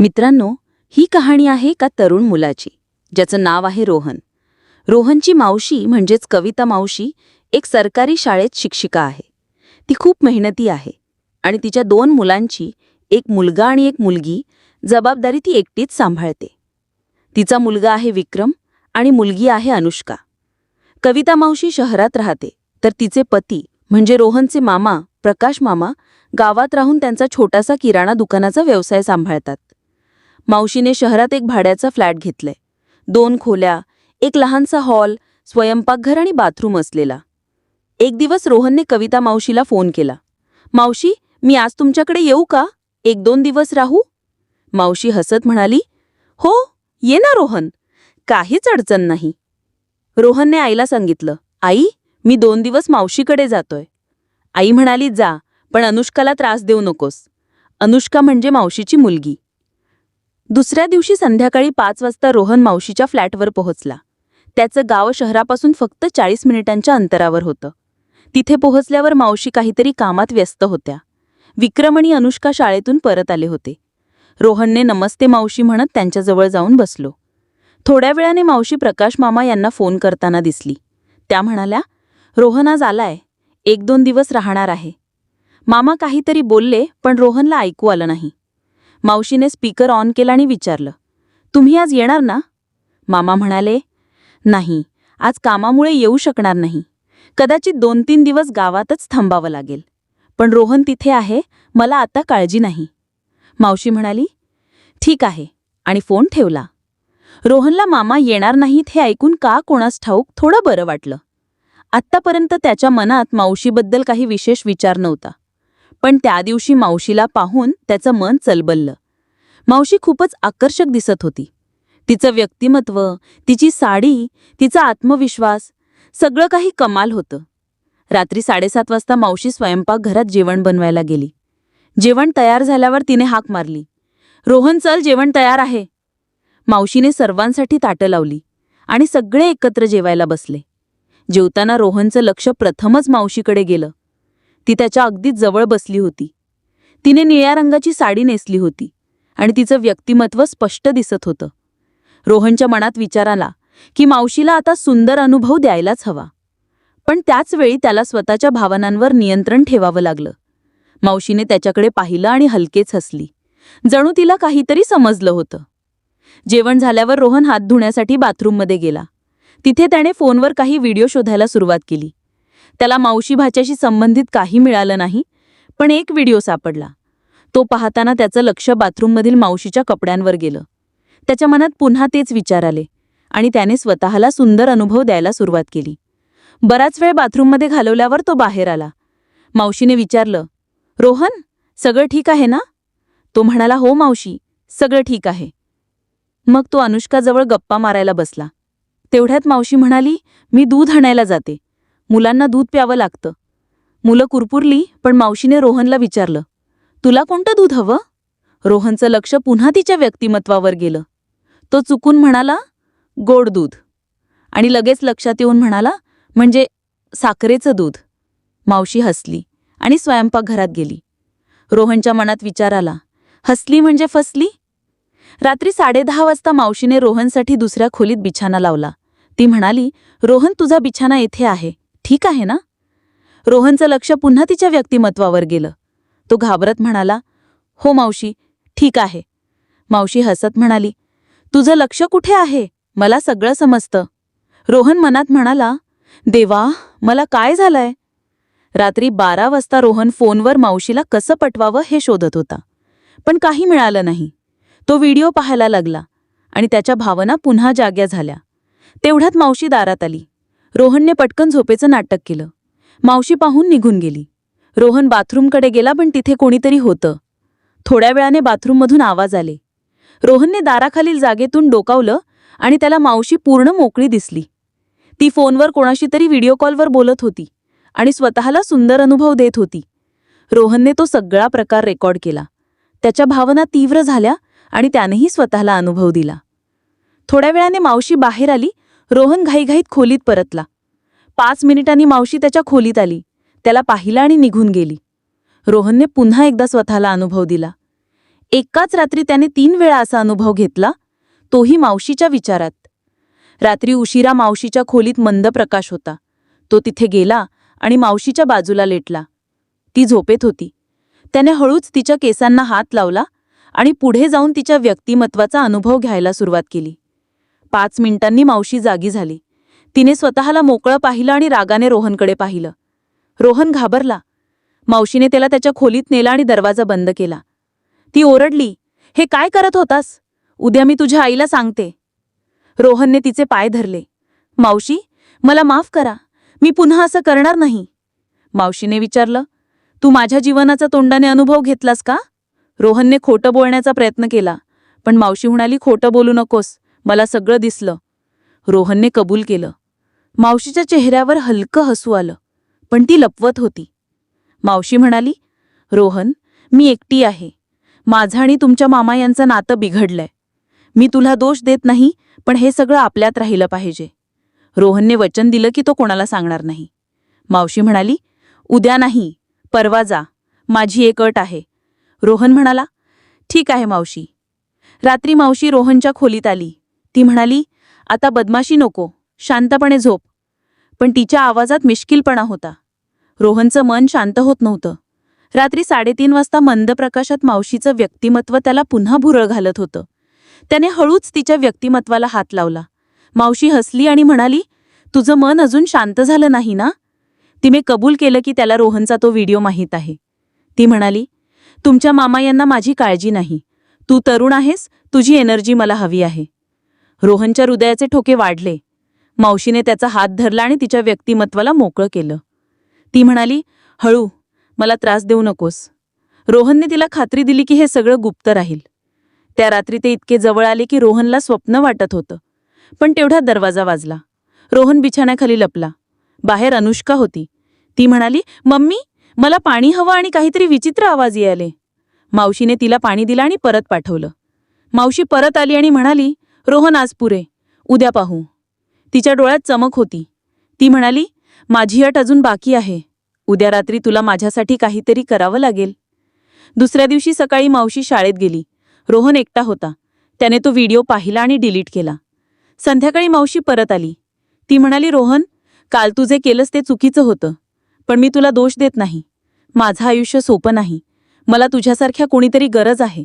मित्रांनो ही कहाणी आहे का तरुण मुलाची ज्याचं नाव आहे रोहन. रोहनची मावशी म्हणजेच कविता मावशी एक सरकारी शाळेत शिक्षिका आहे. ती खूप मेहनती आहे आणि तिच्या दोन मुलांची एक मुलगा आणि एक मुलगी जबाबदारी ती एकटीच सांभाळते. तिचा मुलगा आहे विक्रम आणि मुलगी आहे अनुष्का. कविता मावशी शहरात राहते तर तिचे पती म्हणजे रोहनचे मामा प्रकाश मामा गावात राहून त्यांचा छोटासा किराणा दुकानाचा व्यवसाय सांभाळतात. मावशीने शहरात एक भाड्याचा फ्लॅट घेतलाय. दोन खोल्या एक लहानसा हॉल स्वयंपाकघर आणि बाथरूम असलेला. एक दिवस रोहनने कविता मावशीला फोन केला. मावशी मी आज तुमच्याकडे येऊ का? एक दोन दिवस राहू. मावशी हसत म्हणाली हो ये ना रोहन. काहीच अडचण नाही. रोहनने आईला सांगितलं आई मी दोन दिवस मावशीकडे जातोय. आई म्हणाली जा पण अनुष्काला त्रास देऊ नकोस. अनुष्का म्हणजे मावशीची मुलगी. दुसऱ्या दिवशी संध्याकाळी पाच वाजता रोहन मावशीच्या फ्लॅटवर पोहोचला. त्याचं गाव शहरापासून फक्त चाळीस मिनिटांच्या अंतरावर होतं. तिथे पोहोचल्यावर मावशी काहीतरी कामात व्यस्त होत्या. विक्रम आणि अनुष्का शाळेतून परत आले होते. रोहनने नमस्ते मावशी म्हणत त्यांच्याजवळ जाऊन बसलो. थोड्या वेळाने मावशी प्रकाश मामा यांना फोन करताना दिसली. त्या म्हणाल्या रोहन आज आलाय. एक दोन दिवस राहणार आहे. मामा काहीतरी बोलले पण रोहनला ऐकू आलं नाही. मावशीने स्पीकर ऑन केला आणि विचारलं तुम्ही आज येणार ना? मामा म्हणाले नाही आज कामामुळे येऊ शकणार नाही. कदाचित दोन तीन दिवस गावातच थांबावं लागेल. पण रोहन तिथे आहे मला आता काळजी नाही. मावशी म्हणाली ठीक आहे आणि फोन ठेवला. रोहनला मामा येणार नाहीत हे ऐकून का कोणास ठाऊक? थोडं बरं वाटलं. आत्तापर्यंत त्याच्या मनात मावशीबद्दल काही विशेष विचार नव्हता. पण त्या दिवशी मावशीला पाहून त्याचं मन चलबललं. मावशी खूपच आकर्षक दिसत होती. तिचं व्यक्तिमत्व तिची साडी तिचा आत्मविश्वास सगळं काही कमाल होतं. रात्री साडेसात वाजता मावशी स्वयंपाकघरात जेवण बनवायला गेली. जेवण तयार झाल्यावर तिने हाक मारली. रोहन चल जेवण तयार आहे. मावशीने सर्वांसाठी ताटं लावली आणि सगळे एकत्र जेवायला बसले. जेवताना रोहनचं लक्ष प्रथमच मावशीकडे गेलं. ती त्याच्या अगदी जवळ बसली होती. तिने निळ्या रंगाची साडी नेसली होती आणि तिचं व्यक्तिमत्व स्पष्ट दिसत होतं. रोहनच्या मनात विचार आला की मावशीला आता सुंदर अनुभव द्यायलाच हवा. पण त्याच वेळी त्याला स्वतःच्या भावनांवर नियंत्रण ठेवावं लागलं. मावशीने त्याच्याकडे पाहिलं आणि हलकेच हसली. जणू तिला काहीतरी समजलं होतं. जेवण झाल्यावर रोहन हात धुण्यासाठी बाथरूममध्ये गेला. तिथे त्याने फोनवर काही व्हिडिओ शोधायला सुरुवात केली. त्याला मावशी भाच्याशी संबंधित काही मिळालं नाही पण एक व्हिडिओ सापडला. तो पाहताना त्याचं लक्ष बाथरूममधील मावशीच्या कपड्यांवर गेलं. त्याच्या मनात पुन्हा तेच विचार आले आणि त्याने स्वतःला सुंदर अनुभव द्यायला सुरुवात केली. बराच वेळ बाथरूममध्ये घालवल्यावर तो बाहेर आला. मावशीने विचारलं रोहन सगळं ठीक आहे ना? तो म्हणाला हो मावशी सगळं ठीक आहे. मग तो अनुष्काजवळ गप्पा मारायला बसला. तेवढ्यात मावशी म्हणाली मी दूध आणायला जाते. मुलांना दूध प्यावं लागतं. मुलं कुरपुरली पण मावशीने रोहनला विचारलं तुला कोणतं दूध हवं? रोहनचं लक्ष पुन्हा तिच्या व्यक्तिमत्वावर गेलं. तो चुकून म्हणाला गोड दूध. आणि लगेच लक्षात येऊन म्हणाला म्हणजे साखरेचं दूध. मावशी हसली आणि स्वयंपाकघरात गेली. रोहनच्या मनात विचार आला हसली म्हणजे फसली? रात्री साडेदहा वाजता मावशीने रोहनसाठी दुसऱ्या खोलीत बिछाना लावला. ती म्हणाली रोहन तुझा बिछाना येथे आहे. ठीक आहे ना? रोहनचं लक्ष पुन्हा तिच्या व्यक्तिमत्वावर गेलं. तो घाबरत म्हणाला हो मावशी ठीक आहे. मावशी हसत म्हणाली तुझं लक्ष कुठे आहे? मला सगळं समजतं. रोहन मनात म्हणाला देवा मला काय झालंय? रात्री बारा वाजता रोहन फोनवर मावशीला कसं पटवावं हे शोधत होता. पण काही मिळालं नाही. तो व्हिडिओ पाहायला लागला आणि त्याच्या भावना पुन्हा जाग्या झाल्या. तेवढ्यात मावशी दारात आली. रोहनने पटकन झोपेचं नाटक केलं. मावशी पाहून निघून गेली. रोहन बाथरूमकडे गेला पण तिथे कोणीतरी होतं. थोड्या वेळाने बाथरूममधून आवाज आले. रोहनने दाराखालील जागेतून डोकावलं आणि त्याला मावशी पूर्ण मोकळी दिसली. ती फोनवर कोणाशी तरी व्हिडिओ कॉलवर बोलत होती आणि स्वतःला सुंदर अनुभव देत होती. रोहनने तो सगळा प्रकार रेकॉर्ड केला. त्याच्या भावना तीव्र झाल्या आणि त्यानेही स्वतःला अनुभव दिला. थोड्या वेळाने मावशी बाहेर आली रोहन घाईघाईत खोलीत परतला. पाच मिनिटांनी मावशी त्याच्या खोलीत आली. त्याला पाहिला आणि निघून गेली. रोहनने पुन्हा एकदा स्वतःला अनुभव दिला. एकाच रात्री त्याने तीन वेळा असा अनुभव घेतला तोही मावशीच्या विचारात. रात्री उशिरा मावशीच्या खोलीत मंद प्रकाश होता. तो तिथे गेला आणि मावशीच्या बाजूला लेटला. ती झोपेत होती. त्याने हळूच तिच्या केसांना हात लावला आणि पुढे जाऊन तिच्या व्यक्तिमत्वाचा अनुभव घ्यायला सुरुवात केली. पाच मिनिटांनी मावशी जागी झाली. तिने स्वतःला मोकळं पाहिलं आणि रागाने रोहनकडे पाहिलं. रोहन घाबरला. मावशीने त्याला त्याच्या खोलीत नेला आणि दरवाजा बंद केला. ती ओरडली. हे काय करत होतास? उद्या मी तुझ्या आईला सांगते. रोहनने तिचे पाय धरले. मावशी मला माफ करा. मी पुन्हा असं करणार नाही. मावशीने विचारलं. तू माझ्या जीवनाचा तोंडाने अनुभव घेतलास का? रोहनने खोटं बोलण्याचा प्रयत्न केला. पण मावशी म्हणाली खोटं बोलू नकोस. मला सगळं दिसलं. रोहनने कबूल केलं. मावशीच्या चेहऱ्यावर हलकं हसू आलं पण ती लपवत होती. मावशी म्हणाली रोहन मी एकटी आहे. माझं आणि तुमच्या मामा यांचं नातं बिघडलंय. मी तुला दोष देत नाही पण हे सगळं आपल्यात राहिलं पाहिजे. रोहनने वचन दिलं की तो कोणाला सांगणार नाही. मावशी म्हणाली उद्या नाही परवा जा. माझी एक अट आहे. रोहन म्हणाला ठीक आहे मावशी. रात्री मावशी रोहनच्या खोलीत आली. ती म्हणाली आता बदमाशी नको शांतपणे झोप. पण तिच्या आवाजात मिश्किलपणा होता. रोहनचं मन शांत होत नव्हतं. रात्री साडेतीन वाजता मंद प्रकाशात मावशीचं व्यक्तिमत्व त्याला पुन्हा भुरळ घालत होतं. त्याने हळूच तिच्या व्यक्तिमत्वाला हात लावला. मावशी हसली आणि म्हणाली तुझं मन अजून शांत झालं नाही ना? तिने कबूल केलं की त्याला रोहनचा तो व्हिडिओ माहीत आहे. ती म्हणाली तुमच्या मामा यांना माझी काळजी नाही. तू तरुण आहेस तुझी एनर्जी मला हवी आहे. रोहनच्या हृदयाचे ठोके वाढले. मावशीने त्याचा हात धरला आणि तिच्या व्यक्तिमत्वाला मोकळं केलं. ती म्हणाली हळू मला त्रास देऊ नकोस. रोहनने तिला खात्री दिली की हे सगळं गुप्त राहील. त्या रात्री ते इतके जवळ आले की रोहनला स्वप्न वाटत होतं. पण तेवढा दरवाजा वाजला. रोहन बिछाण्याखाली लपला. बाहेर अनुष्का होती. ती म्हणाली मम्मी मला पाणी हवं आणि काहीतरी विचित्र आवाज यायले. मावशीने तिला पाणी दिलं आणि परत पाठवलं. मावशी परत आली आणि म्हणाली रोहन आज पुरे. उद्या पाहू. तिच्या डोळ्यात चमक होती. ती म्हणाली माझी अट अजून बाकी आहे. उद्या रात्री तुला माझ्यासाठी काहीतरी करावं लागेल. दुसऱ्या दिवशी सकाळी मावशी शाळेत गेली. रोहन एकटा होता. त्याने तो व्हिडिओ पाहिला आणि डिलीट केला. संध्याकाळी मावशी परत आली. ती म्हणाली रोहन काल तू जे केलंस ते चुकीचं होतं. पण मी तुला दोष देत नाही. माझं आयुष्य सोपं नाही. मला तुझ्यासारख्या कोणीतरी गरज आहे.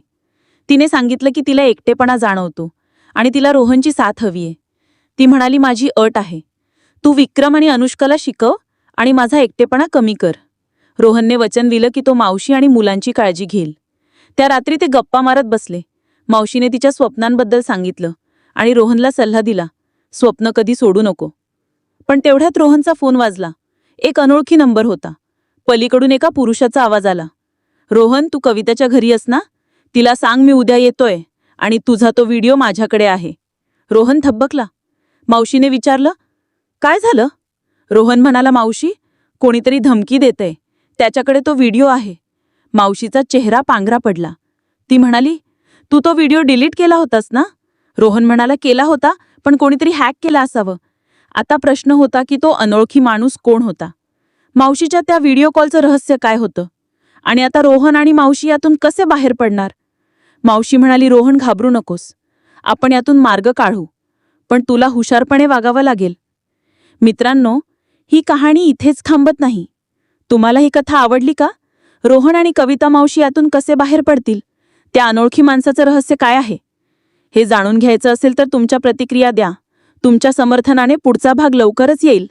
तिने सांगितलं की तिला एकटेपणा जाणवतो. आणि तिला रोहनची साथ हवीये. ती म्हणाली माझी अट आहे. तू विक्रम आणि अनुष्काला शिकव आणि माझा एकटेपणा कमी कर. रोहनने वचन दिलं की तो मावशी आणि मुलांची काळजी घेईल. त्या रात्री ते गप्पा मारत बसले. मावशीने तिच्या स्वप्नांबद्दल सांगितलं आणि रोहनला सल्ला दिला स्वप्न कधी सोडू नको. पण तेवढ्यात रोहनचा फोन वाजला. एक अनोळखी नंबर होता. पलीकडून एका पुरुषाचा आवाज आला. रोहन तू कविताच्या घरी अस ना तिला सांग मी उद्या येतोय. आणि तुझा तो व्हिडिओ माझ्याकडे आहे. रोहन थब्बकला. मावशीने विचारलं काय झालं? रोहन म्हणाला मावशी कोणीतरी धमकी देतंय. त्याच्याकडे तो व्हिडिओ आहे. मावशीचा चेहरा पांघरा पडला. ती म्हणाली तू तो व्हिडिओ डिलीट केला होतास ना? रोहन म्हणाला केला होता पण कोणीतरी हॅक केला असावं. आता प्रश्न होता की तो अनोळखी माणूस कोण होता? मावशीच्या त्या व्हिडिओ कॉलचं रहस्य काय होतं? आणि आता रोहन आणि मावशी यातून कसे बाहेर पडणार? मावशी म्हणाली रोहन घाबरू नकोस. आपण यातून मार्ग काढू. पण तुला हुशारपणे वागावं लागेल. मित्रांनो ही कहाणी इथेच थांबत नाही. तुम्हाला ही कथा आवडली का? रोहन आणि कविता मावशी यातून कसे बाहेर पडतील? त्या अनोळखी माणसाचं रहस्य काय आहे? हे जाणून घ्यायचं असेल तर तुमच्या प्रतिक्रिया द्या. तुमच्या समर्थनाने पुढचा भाग लवकरच येईल.